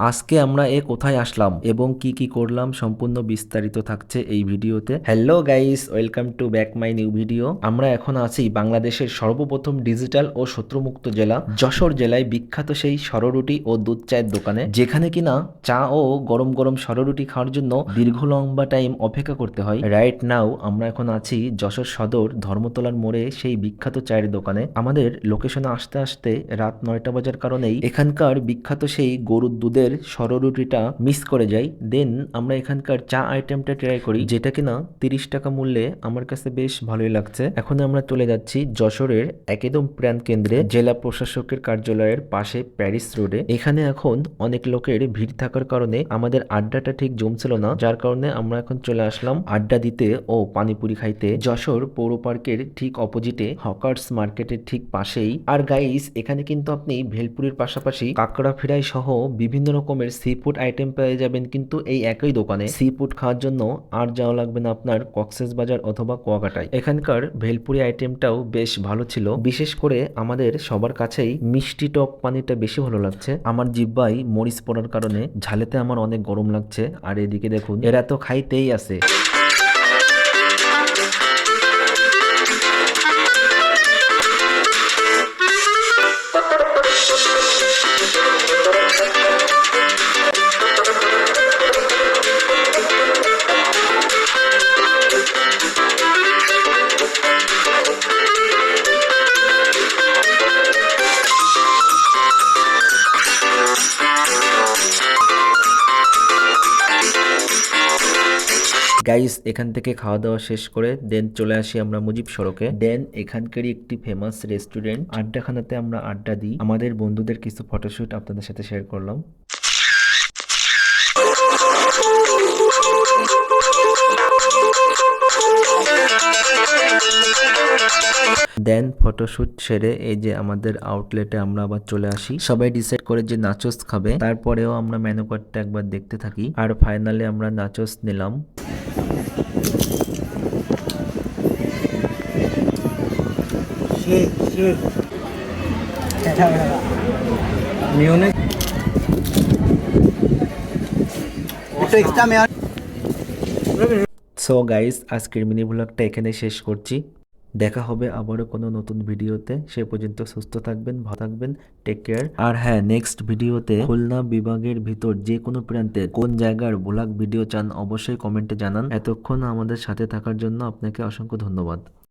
আজকে আমরা এ কোথায় আসলাম এবং কি কি করলাম সম্পূর্ণ বিস্তারিত থাকছে এই ভিডিওতে। Hello guys welcome to back my new video আমরা এখন আছি বাংলাদেশের সর্বপ্রথম ডিজিটাল ও শত্রুমুক্ত জেলা, যশোর জেলায় বিখ্যাত সেই সররুটি ও দুধ চায়ের দোকানে, যেখানে কিনা চা ও গরম গরম সররুটি খাওয়ার জন্য দীর্ঘ লম্বা টাইম অপেক্ষা করতে হয়। রাইট নাও আমরা এখন আছি যশোর সদর ধর্মতলার মোড়ে সেই বিখ্যাত চায়ের দোকানে। আমাদের লোকেশনে আসতে আসতে রাত নয়টা বাজার কারণেই এখানকার বিখ্যাত সেই গরুর দুধের সররুটিটা মিস করে যাই দেন আমরা এখানকার চা আইটেমটা ট্রাই করি, যেটা কিনা তিরিশ টাকা মূল্যে আমার কাছে বেশ ভালোই লাগছে। এখন আমরা চলে যাচ্ছি যশোরের একদম প্রাণ কেন্দ্রে, জেলা প্রশাসকের কার্যালয়ের পাশে প্যারিস রোডে। এখানে এখন অনেক লোকের ভিড় থাকার কারণে আমাদের আড্ডাটা ঠিক জমছিল না, যার কারণে আমরা এখন চলে আসলাম আড্ডা দিতে ও পানিপুরি খাইতে। যশোর পৌর পার্কের ঠিক অপোজিটে হকার্স মার্কেটের ঠিক পাশেই। আর গাইস এখানে কিন্তু আপনি ভেলপুরির পাশাপাশি কাঁকড়া ফ্রাই সহ বিভিন্ন রকমের সি ফুড আইটেম পেয়ে যাবেন কিন্তু এই একই দোকানে। সি ফুড খাওয়ার জন্য আর যাওয়া লাগবে না আপনার কক্সেস বাজার অথবা কুয়াকাটায়। এখানকার ভেলপুরি আইটেমটাও বেশ ভালো ছিল। বিশেষ করে আমাদের সবার কাছেই মিষ্টি টক পানিটা বেশি ভালো লাগছে। আমার জিব্বাই মরিচ পড়ার কারণে ঝালেতে আমার অনেক গরম লাগছে। আর এদিকে দেখুন, এরা তো খাইতেই আছে গাইস এখান থেকে খাওয়া দাওয়া শেষ করে দেন চলে আসি আমরা মুজিব সড়কে। দেন এখানকারই একটি ফেমাস রেস্টুরেন্ট আড্ডাখানাতে আমরা আড্ডা দিই। আমাদের বন্ধুদের কিছু ফটোশুট আপনাদের সাথে শেয়ার করলাম। দেন ফটোশুট সেরে এই যে আমাদের আউটলেটে আমরা আবার চলে আসি। সবাই ডিসাইড করে যে নাচোস খাবে। তারপরেও আমরা মেনু একবার দেখতে থাকি। আর ফাইনালি আমরা নাচোস নিলাম। সো গাইস আজকের মিনি ব্লগটা এখানে শেষ করছি। দেখা হবে আবারও কোনো নতুন ভিডিওতে। সে পর্যন্ত সুস্থ থাকবেন, ভালো থাকবেন টেক কেয়ার আর হ্যাঁ নেক্সট ভিডিওতে খুলনা বিভাগের ভিতর যে কোনো প্রান্তে কোন জায়গার ব্লগ ভিডিও চান, অবশ্যই কমেন্টে জানান। এতক্ষণ আমাদের সাথে থাকার জন্য আপনাকে অসংখ্য ধন্যবাদ।